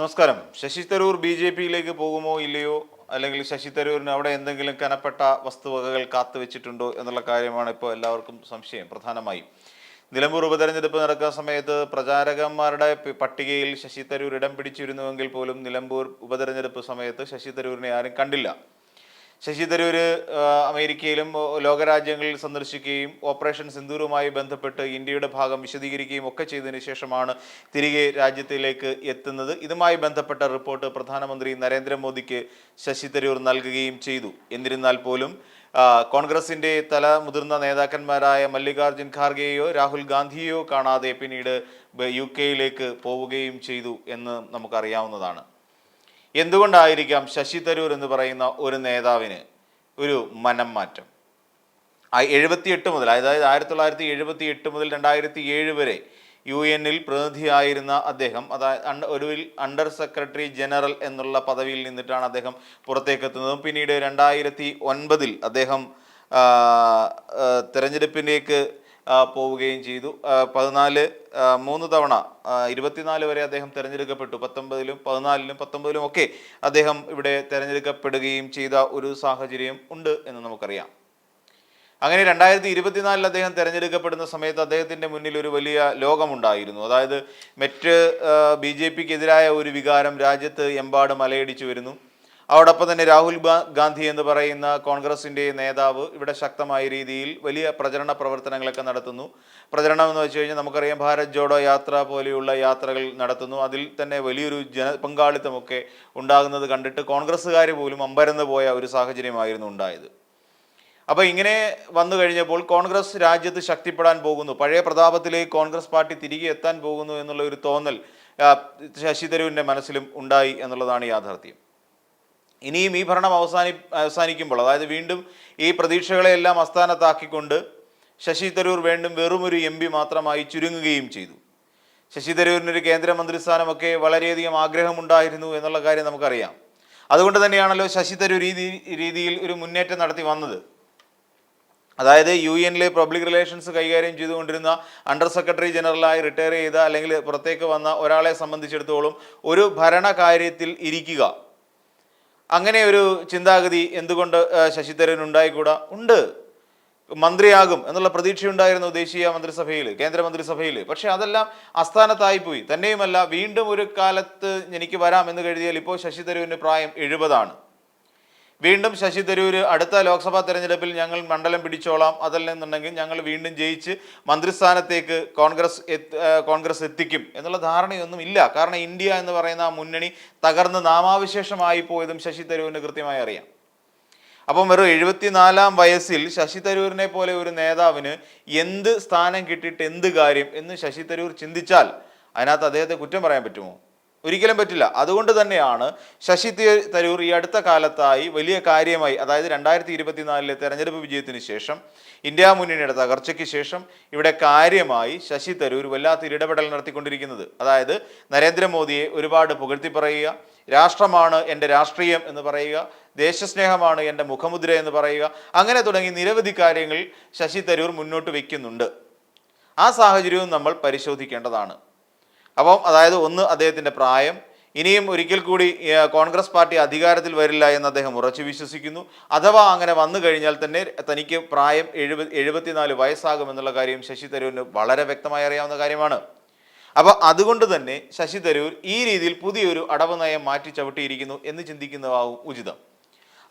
നമസ്കാരം. Sasi Tharoor B J പിയിലേക്ക് പോകുമോ ഇല്ലയോ? അല്ലെങ്കിൽ ശശി തരൂരിന് അവിടെ എന്തെങ്കിലും കനപ്പെട്ട വസ്തുവകകൾ കാത്തുവെച്ചിട്ടുണ്ടോ എന്നുള്ള കാര്യമാണ് ഇപ്പോൾ എല്ലാവർക്കും സംശയം പ്രധാനമായും. നിലമ്പൂർ ഉപതെരഞ്ഞെടുപ്പ് നടക്കുന്ന സമയത്ത് പ്രചാരകന്മാരുടെ പട്ടികയിൽ ശശി തരൂർ ഇടം പിടിച്ചിരുന്നുവെങ്കിൽ പോലും നിലമ്പൂർ ഉപതെരഞ്ഞെടുപ്പ് സമയത്ത് ശശി തരൂരിനെ ആരും കണ്ടില്ല. ശശി തരൂര് അമേരിക്കയിലും ലോകരാജ്യങ്ങളിൽ സന്ദർശിക്കുകയും ഓപ്പറേഷൻ സിന്ദൂറുമായി ബന്ധപ്പെട്ട് ഇന്ത്യയുടെ ഭാഗം വിശദീകരിക്കുകയും ഒക്കെ ചെയ്തതിനു ശേഷമാണ് തിരികെ രാജ്യത്തിലേക്ക് എത്തുന്നത്. ഇതുമായി ബന്ധപ്പെട്ട റിപ്പോർട്ട് പ്രധാനമന്ത്രി നരേന്ദ്രമോദിക്ക് ശശി തരൂർ നൽകുകയും ചെയ്തു. എന്നിരുന്നാൽ പോലും കോൺഗ്രസിന്റെ തല മുതിർന്ന നേതാക്കന്മാരായ മല്ലികാർജുൻ ഖാർഗെയോ രാഹുൽ ഗാന്ധിയെയോ കാണാതെ പിന്നീട് യു കെയിലേക്ക് പോവുകയും ചെയ്തു എന്ന് നമുക്കറിയാവുന്നതാണ്. എന്തുകൊണ്ടായിരിക്കാം ശശി തരൂർ എന്ന് പറയുന്ന ഒരു നേതാവിന് ഒരു മനം മാറ്റം? എഴുപത്തിയെട്ട് മുതൽ അതായത് ആയിരത്തി തൊള്ളായിരത്തി എഴുപത്തി എട്ട് മുതൽ രണ്ടായിരത്തി ഏഴ് വരെ യു എന്നിൽ പ്രതിനിധിയായിരുന്ന അദ്ദേഹം അതായത് ഒടുവിൽ അണ്ടർ സെക്രട്ടറി ജനറൽ എന്നുള്ള പദവിയിൽ നിന്നിട്ടാണ് അദ്ദേഹം പുറത്തേക്ക് എത്തുന്നതും പിന്നീട് രണ്ടായിരത്തി ഒൻപതിൽ അദ്ദേഹം തെരഞ്ഞെടുപ്പിലേക്ക് പോവുകയും ചെയ്തു. പതിനാല് മൂന്ന് തവണ ഇരുപത്തിനാല് വരെ അദ്ദേഹം തിരഞ്ഞെടുക്കപ്പെട്ടു. പത്തൊമ്പതിലും പതിനാലിലും പത്തൊമ്പതിലും ഒക്കെ അദ്ദേഹം ഇവിടെ തിരഞ്ഞെടുക്കപ്പെടുകയും ചെയ്ത ഒരു സാഹചര്യം ഉണ്ട് എന്ന് നമുക്കറിയാം. അങ്ങനെ രണ്ടായിരത്തി ഇരുപത്തിനാലിൽ അദ്ദേഹം തിരഞ്ഞെടുക്കപ്പെടുന്ന സമയത്ത് അദ്ദേഹത്തിന്റെ മുന്നിൽ ഒരു വലിയ ലോകമുണ്ടായിരുന്നു. അതായത് മറ്റ് ബി ജെ പിക്കെതിരായ ഒരു വികാരം രാജ്യത്ത് എമ്പാടും അലയടിച്ചു വരുന്നു. അതോടൊപ്പം തന്നെ രാഹുൽ ഗാന്ധി എന്ന് പറയുന്ന കോൺഗ്രസിന്റെ നേതാവ് ഇവിടെ ശക്തമായ രീതിയിൽ വലിയ പ്രചരണ പ്രവർത്തനങ്ങളൊക്കെ നടത്തുന്നു. പ്രചരണം എന്ന് വെച്ച് കഴിഞ്ഞാൽ നമുക്കറിയാം ഭാരത് ജോഡോ യാത്ര പോലെയുള്ള യാത്രകൾ നടത്തുന്നു. അതിൽ തന്നെ വലിയൊരു ജന പങ്കാളിത്തമൊക്കെ ഉണ്ടാകുന്നത് കണ്ടിട്ട് കോൺഗ്രസ്സുകാർ പോലും അമ്പരന്ന് പോയ ഒരു സാഹചര്യമായിരുന്നു ഉണ്ടായത്. അപ്പോൾ ഇങ്ങനെ വന്നു കഴിഞ്ഞപ്പോൾ കോൺഗ്രസ് രാജ്യത്ത് ശക്തിപ്പെടാൻ പോകുന്നു. പഴയ പ്രതാപത്തിലേക്ക് കോൺഗ്രസ് പാർട്ടി തിരികെ എത്താൻ പോകുന്നു എന്നുള്ള ഒരു തോന്നൽ ശശി തരൂരിന്റെ മനസ്സിലും ഉണ്ടായി എന്നുള്ളതാണ് യാഥാർത്ഥ്യം. ഇനിയും ഈ ഭരണം അവസാനി അവസാനിക്കുമ്പോൾ അതായത് വീണ്ടും ഈ പ്രതീക്ഷകളെയെല്ലാം അസ്ഥാനത്താക്കിക്കൊണ്ട് ശശി തരൂർ വീണ്ടും വെറുമൊരു എം പി മാത്രമായി ചുരുങ്ങുകയും ചെയ്തു. ശശി തരൂരിനൊരു കേന്ദ്രമന്ത്രിസ്ഥാനമൊക്കെ വളരെയധികം ആഗ്രഹമുണ്ടായിരുന്നു എന്നുള്ള കാര്യം നമുക്കറിയാം. അതുകൊണ്ട് തന്നെയാണല്ലോ ശശി തരൂർ രീതി- രീതിയിൽ ഒരു മുന്നേറ്റം നടത്തി വന്നത്. അതായത് യു എനിലെ പബ്ലിക് റിലേഷൻസ് കൈകാര്യം ചെയ്തുകൊണ്ടിരുന്ന അണ്ടർ സെക്രട്ടറി ജനറലായി റിട്ടയർ ചെയ്ത അല്ലെങ്കിൽ പുറത്തേക്ക് വന്ന ഒരാളെ സംബന്ധിച്ചിടത്തോളം ഒരു ഭരണകാര്യത്തിൽ ഇരിക്കുക. അങ്ങനെ ഒരു ചിന്താഗതി എന്തുകൊണ്ട് ശശിധരൻ ഉണ്ടായിക്കൂടാ ഉണ്ട്. മന്ത്രിയാകും എന്നുള്ള പ്രതീക്ഷയുണ്ടായിരുന്നു ദേശീയ മന്ത്രിസഭയിൽ കേന്ദ്രമന്ത്രിസഭയിൽ പക്ഷെ അതെല്ലാം അസ്ഥാനത്തായിപ്പോയി തന്നെയുമല്ല വീണ്ടും ഒരു കാലത്ത് എനിക്ക് വരാം എന്ന് കരുതിയാൽ ഇപ്പോൾ ശശി പ്രായം എഴുപതാണ്. വീണ്ടും ശശി തരൂര് അടുത്ത ലോക്സഭാ തെരഞ്ഞെടുപ്പിൽ ഞങ്ങൾ മണ്ഡലം പിടിച്ചോളാം. അതല്ലെന്നുണ്ടെങ്കിൽ ഞങ്ങൾ വീണ്ടും ജയിച്ച് മന്ത്രിസ്ഥാനത്തേക്ക് കോൺഗ്രസ് കോൺഗ്രസ് എത്തിക്കും എന്നുള്ള ധാരണയൊന്നും ഇല്ല. കാരണം ഇന്ത്യ എന്ന് പറയുന്ന ആ മുന്നണി തകർന്ന് നാമാവിശേഷമായി പോയതും ശശി തരൂരിന് കൃത്യമായി അറിയാം. അപ്പം വെറും എഴുപത്തിനാലാം വയസ്സിൽ ശശി തരൂരിനെ പോലെ ഒരു നേതാവിന് എന്ത് സ്ഥാനം കിട്ടിയിട്ട് എന്ത് കാര്യം എന്ന് ശശി തരൂർ ചിന്തിച്ചാൽ അതിനകത്ത് അദ്ദേഹത്തെ കുറ്റം പറയാൻ പറ്റുമോ? ഒരിക്കലും പറ്റില്ല. അതുകൊണ്ട് തന്നെയാണ് ശശി തരൂർ ഈ അടുത്ത കാലത്തായി വലിയ കാര്യമായി അതായത് രണ്ടായിരത്തി ഇരുപത്തിനാലിലെ തെരഞ്ഞെടുപ്പ് വിജയത്തിന് ശേഷം ഇന്ത്യ മുന്നണിയുടെ തകർച്ചയ്ക്ക് ശേഷം ഇവിടെ കാര്യമായി ശശി തരൂർ വല്ലാത്ത ഇടപെടൽ നടത്തിക്കൊണ്ടിരിക്കുന്നത്. അതായത് നരേന്ദ്രമോദിയെ ഒരുപാട് പുകഴ്ത്തി പറയുക രാഷ്ട്രമാണ് എന്റെ രാഷ്ട്രീയം എന്ന് പറയുക ദേശസ്നേഹമാണ് എന്റെ മുഖമുദ്ര എന്ന് പറയുക അങ്ങനെ തുടങ്ങി നിരവധി കാര്യങ്ങൾ ശശി തരൂർ മുന്നോട്ട് വയ്ക്കുന്നുണ്ട് ആ സാഹചര്യവും നമ്മൾ പരിശോധിക്കേണ്ടതാണ്. അപ്പം അതായത് ഒന്ന് അദ്ദേഹത്തിന്റെ പ്രായം ഇനിയും ഒരിക്കൽ കൂടി കോൺഗ്രസ് പാർട്ടി അധികാരത്തിൽ വരില്ല എന്ന് അദ്ദേഹം ഉറച്ചു വിശ്വസിക്കുന്നു. അഥവാ അങ്ങനെ വന്നു കഴിഞ്ഞാൽ തന്നെ തനിക്ക് പ്രായം എഴുപത് എഴുപത്തിനാല് വയസ്സാകുമെന്നുള്ള കാര്യം ശശി തരൂരിന് വളരെ വ്യക്തമായി അറിയാവുന്ന കാര്യമാണ്. അപ്പോൾ അതുകൊണ്ട് തന്നെ ശശി തരൂർ ഈ രീതിയിൽ പുതിയൊരു അടവ് നയം മാറ്റി ചവിട്ടിയിരിക്കുന്നു എന്ന് ചിന്തിക്കുന്നതാവും ഉചിതം.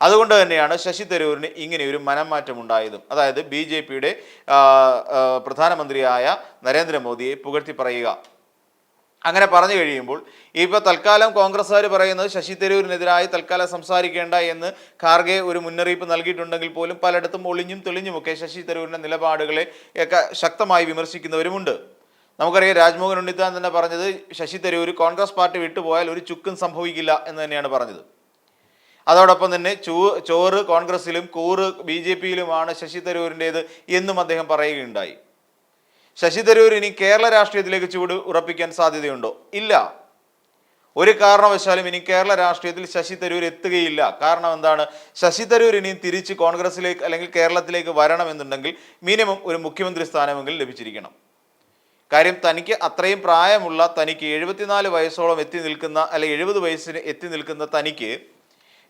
അതുകൊണ്ട് തന്നെയാണ് ശശി തരൂരിന് ഇങ്ങനെ ഒരു മനം മാറ്റം ഉണ്ടായതും. അതായത് ബി ജെ പിയുടെ പ്രധാനമന്ത്രിയായ നരേന്ദ്രമോദിയെ പുകഴ്ത്തി പറയുക. അങ്ങനെ പറഞ്ഞു കഴിയുമ്പോൾ ഇപ്പോൾ തൽക്കാലം കോൺഗ്രസ്സുകാർ പറയുന്നത് ശശി തരൂരിനെതിരായി തൽക്കാലം സംസാരിക്കേണ്ട എന്ന് ഖാർഗെ ഒരു മുന്നറിയിപ്പ് നൽകിയിട്ടുണ്ടെങ്കിൽ പോലും പലയിടത്തും ഒളിഞ്ഞും തെളിഞ്ഞുമൊക്കെ ശശി തരൂരിന്റെ നിലപാടുകളെ ഒക്കെ ശക്തമായി വിമർശിക്കുന്നവരുമുണ്ട്. നമുക്കറിയാം രാജ്മോഹൻ ഉണ്ണിത്താൻ തന്നെ പറഞ്ഞത് ശശി തരൂർ കോൺഗ്രസ് പാർട്ടി വിട്ടുപോയാൽ ഒരു ചുക്കും സംഭവിക്കില്ല എന്ന് തന്നെയാണ് പറഞ്ഞത്. അതോടൊപ്പം തന്നെ ചൂ ചോറ് കോൺഗ്രസിലും കൂറ് ബി ജെ പിയിലുമാണ് ശശി തരൂരിന്റേത് എന്നും അദ്ദേഹം പറയുകയുണ്ടായി. ശശി തരൂർ ഇനി കേരള രാഷ്ട്രീയത്തിലേക്ക് ചൂട് ഉറപ്പിക്കാൻ സാധ്യതയുണ്ടോ? ഇല്ല. ഒരു കാരണവശാലും ഇനി കേരള രാഷ്ട്രീയത്തിൽ ശശി തരൂർ എത്തുകയില്ല. കാരണം എന്താണ്? ശശി തരൂർ ഇനിയും തിരിച്ച് കോൺഗ്രസിലേക്ക് അല്ലെങ്കിൽ കേരളത്തിലേക്ക് വരണമെന്നുണ്ടെങ്കിൽ മിനിമം ഒരു മുഖ്യമന്ത്രി സ്ഥാനമെങ്കിലും ലഭിച്ചിരിക്കണം. കാര്യം തനിക്ക് അത്രയും പ്രായമുള്ള തനിക്ക് എഴുപത്തിനാല് വയസ്സോളം എത്തി നിൽക്കുന്ന അല്ലെ എഴുപത് വയസ്സിന് എത്തി നിൽക്കുന്ന തനിക്ക്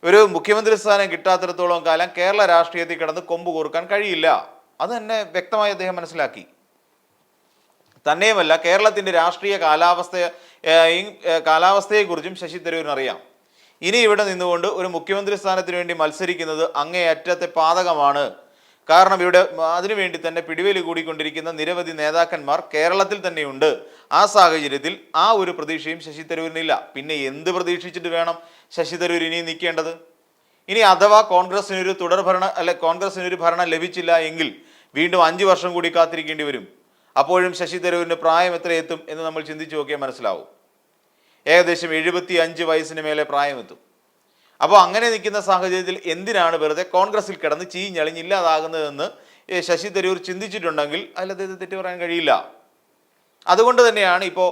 ഒരു മുഖ്യമന്ത്രി സ്ഥാനം കിട്ടാത്തിടത്തോളം കാലം കേരള രാഷ്ട്രീയത്തിൽ കിടന്ന് കൊമ്പ് കോർക്കാൻ കഴിയില്ല. അത് തന്നെ വ്യക്തമായി അദ്ദേഹം മനസ്സിലാക്കി. തന്നെയുമല്ല കേരളത്തിന്റെ രാഷ്ട്രീയ കാലാവസ്ഥ കാലാവസ്ഥയെക്കുറിച്ചും ശശി തരൂരിന് അറിയാം ഇനി ഇവിടെ നിന്നുകൊണ്ട് ഒരു മുഖ്യമന്ത്രി സ്ഥാനത്തിന് വേണ്ടി മത്സരിക്കുന്നത് അങ്ങേയറ്റത്തെ പാതകമാണ്. കാരണം ഇവിടെ അതിനുവേണ്ടി തന്നെ പിടിവേലി കൂടിക്കൊണ്ടിരിക്കുന്ന നിരവധി നേതാക്കന്മാർ കേരളത്തിൽ തന്നെയുണ്ട്. ആ സാഹചര്യത്തിൽ ആ ഒരു പ്രതീക്ഷയും ശശി തരൂരിനില്ല. പിന്നെ എന്ത് പ്രതീക്ഷിച്ചിട്ട് വേണം ശശി തരൂർ ഇനി നിൽക്കേണ്ടത്? ഇനി അഥവാ കോൺഗ്രസിനൊരു തുടർഭരണ അല്ലെ കോൺഗ്രസിനൊരു ഭരണം ലഭിച്ചില്ല എങ്കിൽ വീണ്ടും അഞ്ച് വർഷം കൂടി കാത്തിരിക്കേണ്ടി വരും. അപ്പോഴും ശശി തരൂരിന് പ്രായം എത്ര എത്തും എന്ന് നമ്മൾ ചിന്തിച്ചു നോക്കിയാൽ മനസ്സിലാവും. ഏകദേശം എഴുപത്തി അഞ്ച് വയസ്സിന് മേലെ പ്രായമെത്തും. അപ്പോൾ അങ്ങനെ നിൽക്കുന്ന സാഹചര്യത്തിൽ എന്തിനാണ് വെറുതെ കോൺഗ്രസിൽ കിടന്ന് ചീഞ്ഞളിഞ്ഞില്ലാതാകുന്നതെന്ന് ശശി തരൂർ ചിന്തിച്ചിട്ടുണ്ടെങ്കിൽ അതിൽ അദ്ദേഹത്തെ തെറ്റു പറയാൻ കഴിയില്ല. അതുകൊണ്ട് തന്നെയാണ് ഇപ്പോൾ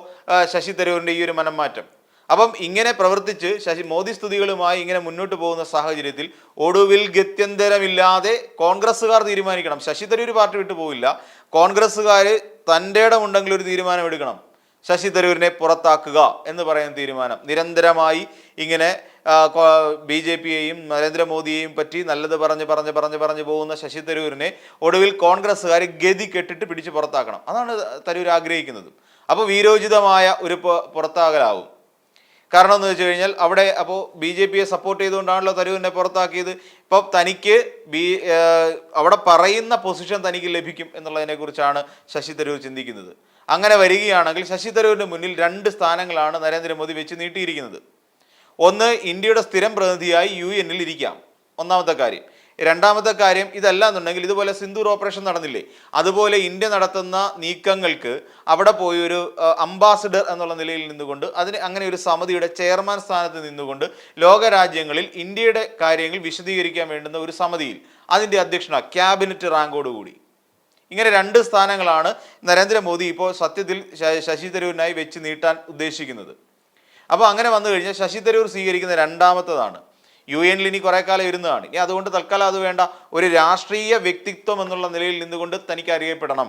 ശശി തരൂരിന്റെ ഈ ഒരു മനംമാറ്റം. അപ്പം ഇങ്ങനെ പ്രവർത്തിച്ച് ശശി മോദി സ്തുതികളുമായി ഇങ്ങനെ മുന്നോട്ട് പോകുന്ന സാഹചര്യത്തിൽ ഒടുവിൽ ഗത്യന്തരമില്ലാതെ കോൺഗ്രസ്സുകാർ തീരുമാനിക്കണം. ശശി തരൂർ പാർട്ടി വിട്ടു പോവില്ല. കോൺഗ്രസ്സുകാർ തന്റെ ഇടമുണ്ടെങ്കിൽ ഒരു തീരുമാനം എടുക്കണം. ശശി തരൂരിനെ പുറത്താക്കുക എന്ന് പറയുന്ന തീരുമാനം. നിരന്തരമായി ഇങ്ങനെ ബി ജെ പിയെയും നരേന്ദ്രമോദിയെയും പറ്റി നല്ലത് പറഞ്ഞ് പറഞ്ഞ് പറഞ്ഞ് പറഞ്ഞ് പോകുന്ന ശശി തരൂരിനെ ഒടുവിൽ കോൺഗ്രസ്സുകാർ ഗതി കെട്ടിട്ട് പിടിച്ച് പുറത്താക്കണം. അതാണ് തരൂർ ആഗ്രഹിക്കുന്നത്. അപ്പോൾ വീരോചിതമായ ഒരു പുറത്താകലാവും. കാരണം എന്ന് വെച്ച് കഴിഞ്ഞാൽ അവിടെ അപ്പോൾ ബി ജെ പിയെ സപ്പോർട്ട് ചെയ്തുകൊണ്ടാണല്ലോ തരൂരിനെ പുറത്താക്കിയത്. ഇപ്പം തനിക്ക് ബി അവിടെ പറയുന്ന പൊസിഷൻ തനിക്ക് ലഭിക്കും എന്നുള്ളതിനെക്കുറിച്ചാണ് ശശി തരൂർ ചിന്തിക്കുന്നത്. അങ്ങനെ വരികയാണെങ്കിൽ ശശി തരൂരിന് മുന്നിൽ രണ്ട് സ്ഥാനങ്ങളാണ് നരേന്ദ്രമോദി വെച്ച് നീട്ടിയിരിക്കുന്നത്. ഒന്ന് ഇന്ത്യയുടെ സ്ഥിരം പ്രതിനിധിയായി യു എന്നിൽ ഇരിക്കാം. ഒന്നാമത്തെ കാര്യം. രണ്ടാമത്തെ കാര്യം ഇതല്ല എന്നുണ്ടെങ്കിൽ ഇതുപോലെ സിന്ദൂർ ഓപ്പറേഷൻ നടന്നില്ലേ? അതുപോലെ ഇന്ത്യ നടത്തുന്ന നീക്കങ്ങൾക്ക് അവിടെ പോയി ഒരു അംബാസിഡർ എന്നുള്ള നിലയിൽ നിന്നുകൊണ്ട് അതിന് അങ്ങനെ ഒരു സമിതിയുടെ ചെയർമാൻ സ്ഥാനത്ത് നിന്നുകൊണ്ട് ലോകരാജ്യങ്ങളിൽ ഇന്ത്യയുടെ കാര്യങ്ങൾ വിശദീകരിക്കാൻ വേണ്ടുന്ന ഒരു സമിതിയിൽ അതിന്റെ അധ്യക്ഷന ക്യാബിനറ്റ് റാങ്കോടുകൂടി ഇങ്ങനെ രണ്ട് സ്ഥാനങ്ങളാണ് നരേന്ദ്രമോദി ഇപ്പോൾ സത്യത്തിൽ ശശി തരൂരിനായി വെച്ച് നീട്ടാൻ ഉദ്ദേശിക്കുന്നത്. അപ്പോൾ അങ്ങനെ വന്നു കഴിഞ്ഞാൽ ശശി തരൂർ സ്വീകരിക്കുന്ന രണ്ടാമത്തതാണ്. യു എനിൽ ഇനി കുറേ കാലം ഇരുന്നതാണ്. ഇനി അതുകൊണ്ട് തൽക്കാലം അത് വേണ്ട. ഒരു രാഷ്ട്രീയ വ്യക്തിത്വം എന്നുള്ള നിലയിൽ നിന്നുകൊണ്ട് തനിക്ക് അറിയപ്പെടണം.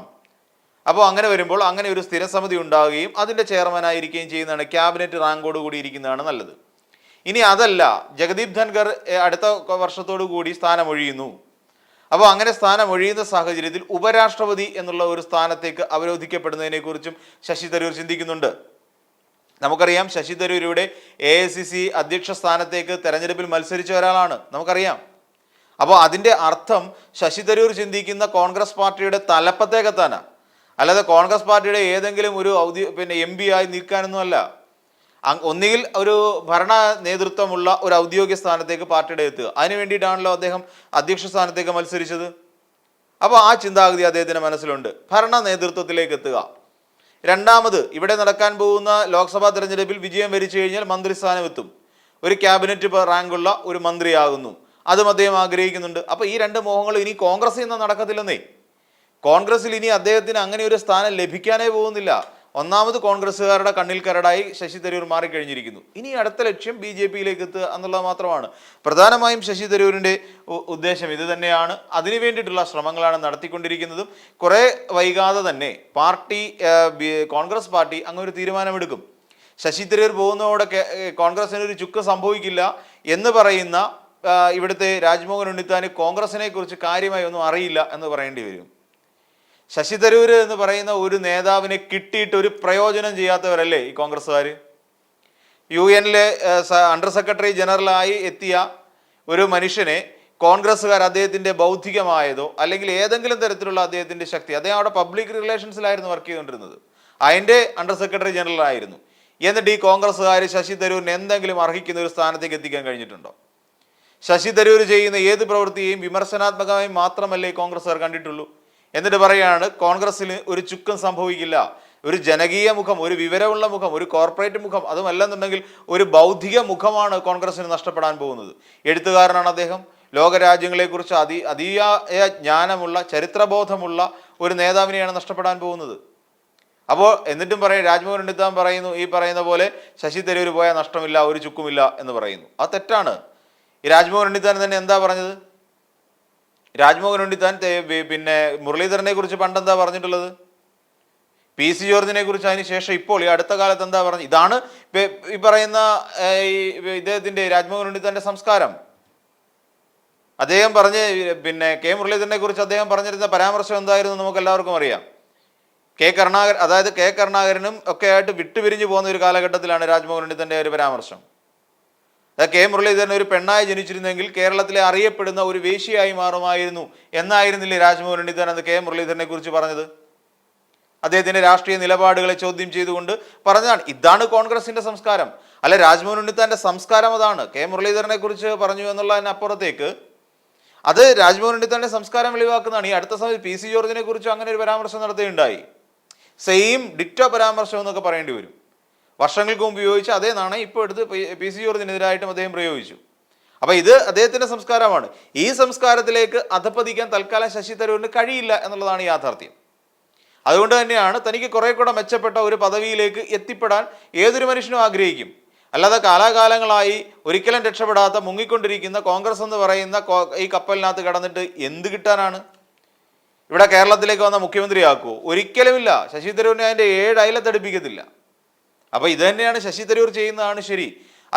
അപ്പോൾ അങ്ങനെ വരുമ്പോൾ അങ്ങനെ ഒരു സ്ഥിരസമിതി ഉണ്ടാവുകയും അതിന്റെ ചെയർമാനായിരിക്കുകയും ചെയ്യുന്നതാണ്. ക്യാബിനറ്റ് റാങ്കോട് കൂടി ഇരിക്കുന്നതാണ് നല്ലത്. ഇനി അതല്ല ജഗദീപ് ധൻഖർ അടുത്ത വർഷത്തോടു കൂടി സ്ഥാനമൊഴിയുന്നു. അപ്പോൾ അങ്ങനെ സ്ഥാനമൊഴിയുന്ന സാഹചര്യത്തിൽ ഉപരാഷ്ട്രപതി എന്നുള്ള ഒരു സ്ഥാനത്തേക്ക് അവരോധിക്കപ്പെടുന്നതിനെക്കുറിച്ചും ശശി തരൂർ ചിന്തിക്കുന്നുണ്ട്. നമുക്കറിയാം ശശി തരൂരിയുടെ എ ഐ സി സി അധ്യക്ഷ സ്ഥാനത്തേക്ക് തെരഞ്ഞെടുപ്പിൽ മത്സരിച്ച ഒരാളാണ്. നമുക്കറിയാം. അപ്പോൾ അതിന്റെ അർത്ഥം ശശി തരൂർ ചിന്തിക്കുന്ന കോൺഗ്രസ് പാർട്ടിയുടെ തലപ്പത്തേക്കെത്താനാണ് അല്ലാതെ കോൺഗ്രസ് പാർട്ടിയുടെ ഏതെങ്കിലും ഒരു ഔദ്യ പിന്നെ എം പി ആയി നിൽക്കാനൊന്നുമല്ല ഒന്നുകിൽ ഒരു ഭരണ നേതൃത്വമുള്ള ഒരു ഔദ്യോഗിക സ്ഥാനത്തേക്ക് പാർട്ടിയുടെ എത്തുക. അതിന് വേണ്ടിയിട്ടാണല്ലോ അദ്ദേഹം അധ്യക്ഷ സ്ഥാനത്തേക്ക് മത്സരിച്ചത്. അപ്പോൾ ആ ചിന്താഗതി അദ്ദേഹത്തിന്റെ മനസ്സിലുണ്ട്. ഭരണ നേതൃത്വത്തിലേക്ക് എത്തുക. രണ്ടാമത് ഇവിടെ നടക്കാൻ പോകുന്ന ലോക്സഭാ തെരഞ്ഞെടുപ്പിൽ വിജയം വരിച്ചു കഴിഞ്ഞാൽ മന്ത്രിസ്ഥാനം എത്തും ഒരു ക്യാബിനറ്റ് റാങ്കുള്ള ഒരു മന്ത്രിയാകുന്നു. അതും അദ്ദേഹം ആഗ്രഹിക്കുന്നുണ്ട്. അപ്പോൾ ഈ രണ്ട് മോഹങ്ങളും ഇനി കോൺഗ്രസ് നിന്ന് നടക്കത്തില്ലെന്നേ. കോൺഗ്രസിൽ ഇനി അദ്ദേഹത്തിന് അങ്ങനെ ഒരു സ്ഥാനം ലഭിക്കാനേ പോകുന്നില്ല. ഒന്നാമത് കോൺഗ്രസ്സുകാരുടെ കണ്ണിൽ കരടായി ശശി തരൂർ മാറിക്കഴിഞ്ഞിരിക്കുന്നു. ഇനി അടുത്ത ലക്ഷ്യം ബി ജെ പിയിലേക്ക് എത്തുക എന്നുള്ളത് മാത്രമാണ്. പ്രധാനമായും ശശി തരൂരിന്റെ ഉദ്ദേശം ഇത് തന്നെയാണ്. അതിനു വേണ്ടിയിട്ടുള്ള ശ്രമങ്ങളാണ് നടത്തിക്കൊണ്ടിരിക്കുന്നതും. കുറേ വൈകാതെ തന്നെ പാർട്ടി കോൺഗ്രസ് പാർട്ടി അങ്ങൊരു തീരുമാനമെടുക്കും. ശശി തരൂർ പോകുന്നതോടെ കോൺഗ്രസിന് ഒരു ചുക്ക് സംഭവിക്കില്ല എന്ന് പറയുന്ന ഇവിടുത്തെ രാജ്മോഹൻ ഉണ്ണിത്താന് കോൺഗ്രസിനെ കുറിച്ച് കാര്യമായി ഒന്നും അറിയില്ല എന്ന് പറയേണ്ടി വരും. ശശി എന്ന് പറയുന്ന ഒരു നേതാവിനെ കിട്ടിയിട്ട് ഒരു പ്രയോജനം ചെയ്യാത്തവരല്ലേ ഈ കോൺഗ്രസ്സുകാർ യു എനിലെ അണ്ടർ സെക്രട്ടറി ജനറലായി എത്തിയ ഒരു മനുഷ്യനെ കോൺഗ്രസ്സുകാർ അദ്ദേഹത്തിന്റെ ബൗദ്ധികമായതോ അല്ലെങ്കിൽ ഏതെങ്കിലും തരത്തിലുള്ള അദ്ദേഹത്തിന്റെ ശക്തി അദ്ദേഹം അവിടെ പബ്ലിക് റിലേഷൻസിലായിരുന്നു വർക്ക് ചെയ്തുകൊണ്ടിരുന്നത്. അതിന്റെ അണ്ടർ സെക്രട്ടറി ജനറൽ ആയിരുന്നു എന്നിട്ട് ഈ കോൺഗ്രസ്സുകാർ ശശി തരൂരിന് എന്തെങ്കിലും അർഹിക്കുന്ന ഒരു സ്ഥാനത്തേക്ക് എത്തിക്കാൻ കഴിഞ്ഞിട്ടുണ്ടോ? ശശി തരൂർ ചെയ്യുന്ന ഏത് പ്രവൃത്തിയെയും വിമർശനാത്മകമായി മാത്രമല്ലേ കോൺഗ്രസ്സുകാർ കണ്ടിട്ടുള്ളൂ. എന്നിട്ട് പറയാണ് കോൺഗ്രസ്സിന് ഒരു ചുക്കം സംഭവിക്കില്ല. ഒരു ജനകീയ മുഖം ഒരു വിവരമുള്ള മുഖം ഒരു കോർപ്പറേറ്റ് മുഖം അതുമല്ലെന്നുണ്ടെങ്കിൽ ഒരു ബൗദ്ധിക മുഖമാണ് കോൺഗ്രസ്സിന് നഷ്ടപ്പെടാൻ പോകുന്നത്. എഴുത്തുകാരനാണ് അദ്ദേഹം. ലോകരാജ്യങ്ങളെക്കുറിച്ച് അതി അതീയായ ജ്ഞാനമുള്ള ചരിത്രബോധമുള്ള ഒരു നേതാവിനെയാണ് നഷ്ടപ്പെടാൻ പോകുന്നത്. അപ്പോൾ എന്നിട്ടും പറയും രാജ്മോഹൻ ഉണ്ണിത്താൻ പറയുന്നു ഈ പറയുന്ന പോലെ ശശി തരൂർ പോയാൽ നഷ്ടമില്ല ഒരു ചുക്കുമില്ല എന്ന് പറയുന്നു. അത് തെറ്റാണ്. ഈ രാജ്മോഹൻ ഉണ്ണിത്താൻ തന്നെ എന്താ പറഞ്ഞത്? രാജ്മോഹൻ ഉണ്ണിത്താൻ പിന്നെ മുരളീധരനെ കുറിച്ച് പണ്ടെന്താ പറഞ്ഞിട്ടുള്ളത്? പി സി ജോർജിനെ കുറിച്ച് അതിന് ശേഷം ഇപ്പോൾ ഈ അടുത്ത കാലത്ത് എന്താ പറഞ്ഞത് ഇതാണ് ഈ പറയുന്ന ഈ ഇദ്ദേഹത്തിന്റെ രാജ്മോഹൻ ഉണ്ണിത്താന്റെ സംസ്കാരം. അദ്ദേഹം പറഞ്ഞ് പിന്നെ കെ മുരളീധരനെ കുറിച്ച് അദ്ദേഹം പറഞ്ഞിരുന്ന പരാമർശം എന്തായിരുന്നു നമുക്ക് എല്ലാവർക്കും അറിയാം. കെ കരുണാകരൻ അതായത് കെ കരുണാകരനും ഒക്കെ ആയിട്ട് വിട്ടുപിരിഞ്ഞു പോകുന്ന ഒരു കാലഘട്ടത്തിലാണ് രാജ്മോഹൻ ഉണ്ണിത്തന്റെ ഒരു പരാമർശം. കെ. മുരളീധരൻ ഒരു പെണ്ണായി ജനിച്ചിരുന്നെങ്കിൽ കേരളത്തിലെ അറിയപ്പെടുന്ന ഒരു വേശിയായി മാറുമായിരുന്നു എന്നായിരുന്നില്ലേ രാജ്മോഹൻ പണ്ഡിതൻ അന്ന് കെ. മുരളീധരനെ കുറിച്ച് പറഞ്ഞത്? അദ്ദേഹത്തിന്റെ രാഷ്ട്രീയ നിലപാടുകളെ ചോദ്യം ചെയ്തുകൊണ്ട് പറഞ്ഞതാണ് ഇതാണ് കോൺഗ്രസിന്റെ സംസ്കാരം. അല്ല രാജ്മോഹൻ ഉണ്ണിത്താന്റെ സംസ്കാരം അതാണ്. കെ. മുരളീധരനെ കുറിച്ച് പറഞ്ഞു എന്നുള്ളതിനപ്പുറത്തേക്ക് അത് രാജ്മോഹൻ ഉണ്ണിത്താന്റെ സംസ്കാരം വെളിവാക്കുന്നതാണ്. ഈ അടുത്ത സമയത്ത് പി. സി ജോർജിനെ കുറിച്ച് അങ്ങനെ ഒരു പരാമർശം നടത്തുകയുണ്ടായി. സെയിം ഡിറ്റോ പരാമർശം എന്നൊക്കെ പറയേണ്ടി വരും. വർഷങ്ങൾക്ക് മുമ്പ് ഉപയോഗിച്ച അതേ നാണയം ഇപ്പോൾ എടുത്ത് പി- സി ജോർജിനെതിരായിട്ടും അദ്ദേഹം പ്രയോഗിച്ചു. അപ്പൊ ഇത് അദ്ദേഹത്തിന്റെ സംസ്കാരമാണ്. ഈ സംസ്കാരത്തിലേക്ക് അധപ്പതിക്കാൻ തൽക്കാലം ശശി തരൂരിന് കഴിയില്ല എന്നുള്ളതാണ് യാഥാർത്ഥ്യം. അതുകൊണ്ട് തന്നെയാണ് തനിക്ക് കുറെ കൂടെ മെച്ചപ്പെട്ട ഒരു പദവിയിലേക്ക് എത്തിപ്പെടാൻ ഏതൊരു മനുഷ്യനും ആഗ്രഹിക്കും. അല്ലാതെ കാലാകാലങ്ങളായി ഒരിക്കലും രക്ഷപ്പെടാത്ത മുങ്ങിക്കൊണ്ടിരിക്കുന്ന കോൺഗ്രസ് എന്ന് പറയുന്ന ഈ കപ്പലിനകത്ത് കടന്നിട്ട് എന്ത് കിട്ടാനാണ്? ഇവിടെ കേരളത്തിലേക്ക് വന്ന മുഖ്യമന്ത്രിയാക്കുമോ ഒരിക്കലുമില്ല. ശശി തരൂരിനെ അതിന്റെ ഏഴ് അയലത്തടുപ്പിക്കത്തില്ല അപ്പൊ ഇത് തന്നെയാണ് ശശി തരൂർ ചെയ്യുന്നതാണ് ശരി.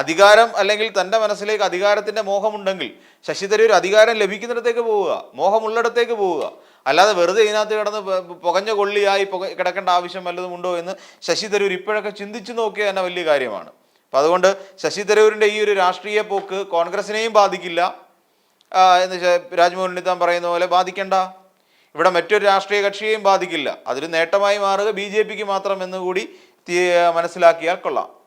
അധികാരം അല്ലെങ്കിൽ തന്റെ മനസ്സിലേക്ക് അധികാരത്തിന്റെ മോഹമുണ്ടെങ്കിൽ ശശി തരൂർ അധികാരം ലഭിക്കുന്നിടത്തേക്ക് പോവുക മോഹമുള്ളിടത്തേക്ക് പോവുക. അല്ലാതെ വെറുതെ ഇതിനകത്ത് കിടന്ന് പുകഞ്ഞ കൊള്ളിയായി പുക കിടക്കേണ്ട ആവശ്യം വല്ലതും ഉണ്ടോ എന്ന് ശശി തരൂർ ഇപ്പോഴൊക്കെ ചിന്തിച്ചു നോക്കിയ തന്നെ വലിയ കാര്യമാണ്. അപ്പൊ അതുകൊണ്ട് ശശി തരൂരിന്റെ ഈ ഒരു രാഷ്ട്രീയ പോക്ക് കോൺഗ്രസിനെയും ബാധിക്കില്ല. എന്ന് രാജ്മോഹൻ ഉണ്ണിത്താൻ പറയുന്ന പോലെ ബാധിക്കണ്ട. ഇവിടെ മറ്റൊരു രാഷ്ട്രീയ കക്ഷിയെയും ബാധിക്കില്ല. അതൊരു നേട്ടമായി മാറുക ബി ജെ പിക്ക് മാത്രം എന്നുകൂടി മനസ്സിലാക്കിയാൽ കൊള്ളാം.